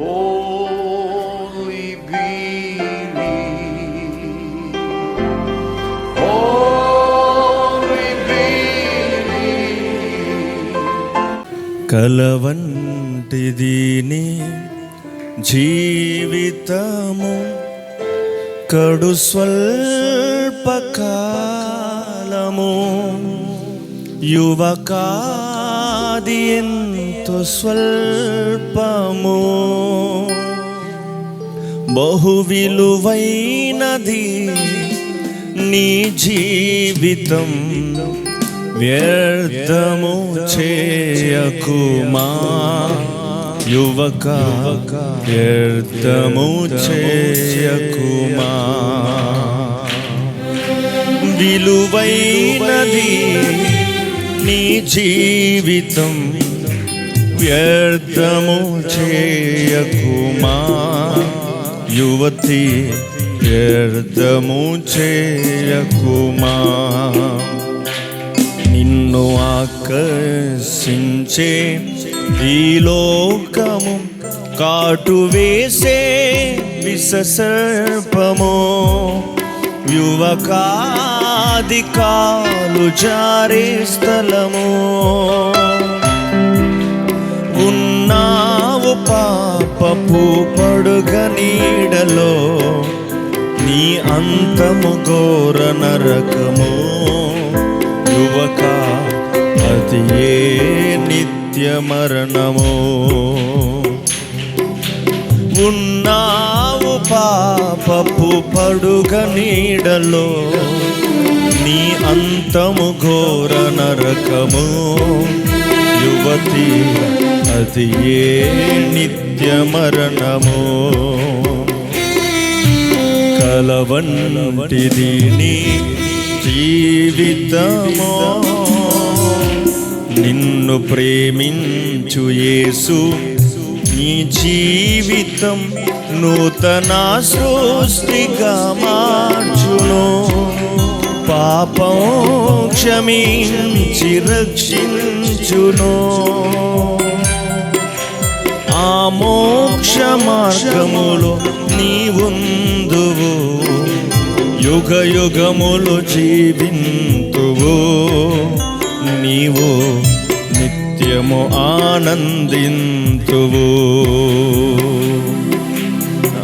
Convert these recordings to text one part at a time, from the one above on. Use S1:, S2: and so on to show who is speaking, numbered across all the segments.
S1: Only believe. Only believe.
S2: కలవంటిది నీ జీవితము కడు స్వల్పకాలము నాది ఎంతో స్వల్పము. బహు విలువైనది నీ జీవితం వ్యర్థము చేయకుమా. యువక వ్యర్థము చేయకుమా. విలువైనది నీ జీవితం వ్యర్థము చేయకుమా? యువతి వ్యర్థము చేయకుమా? నిన్ను ఆకర్షించే ఈ లోకము కాటు వేసే విషసర్పము యువకాది కాలు జారే స్థలము. ఉన్నావు పాపపు పడుగ నీడలో నీ అంతము ఘోర నరకము. యువక అది ఏ నిత్య మరణము? ఉన్నావు పాపపు పడుగ నీడలో నీ అంతము ఘోర నరకము. యువతి అది ఏ నిత్య మరణము? కలవంటిది నీ జీవితమో? నిన్ను ప్రేమించు యేసు నీ జీవితం నూతన సృష్టిగా మార్చును. పాపం క్షమించి రక్షించును. ఆ మోక్ష మార్గములో నీవుందువు. యుగ యుగములు జీవింతువు. నీవు నిత్యము ఆనందింతువు.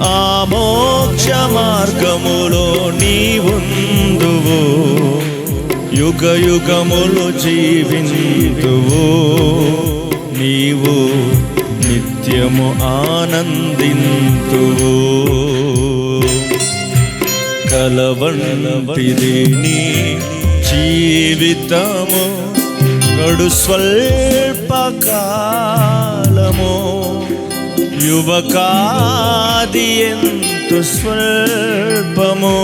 S2: ఆ మోక్ష మార్గములో నీవుందువు. యుగ యుగములు జీవింతువు. నీవు నిత్యము ఆనందింతువు. కలవంటిది నీ జీవితము. గడు స్వల్ప యువకాది ఎంత స్వల్పము.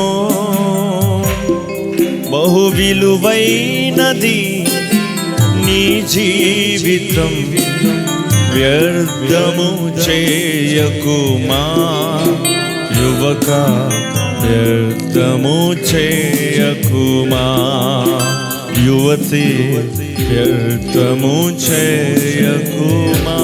S2: బహు విలువైనది నీ జీవితం వ్యర్థము చేయకుమా. యువక వ్యర్థము చేయకుమా. యువతి వ్యర్థము చేయకుమా?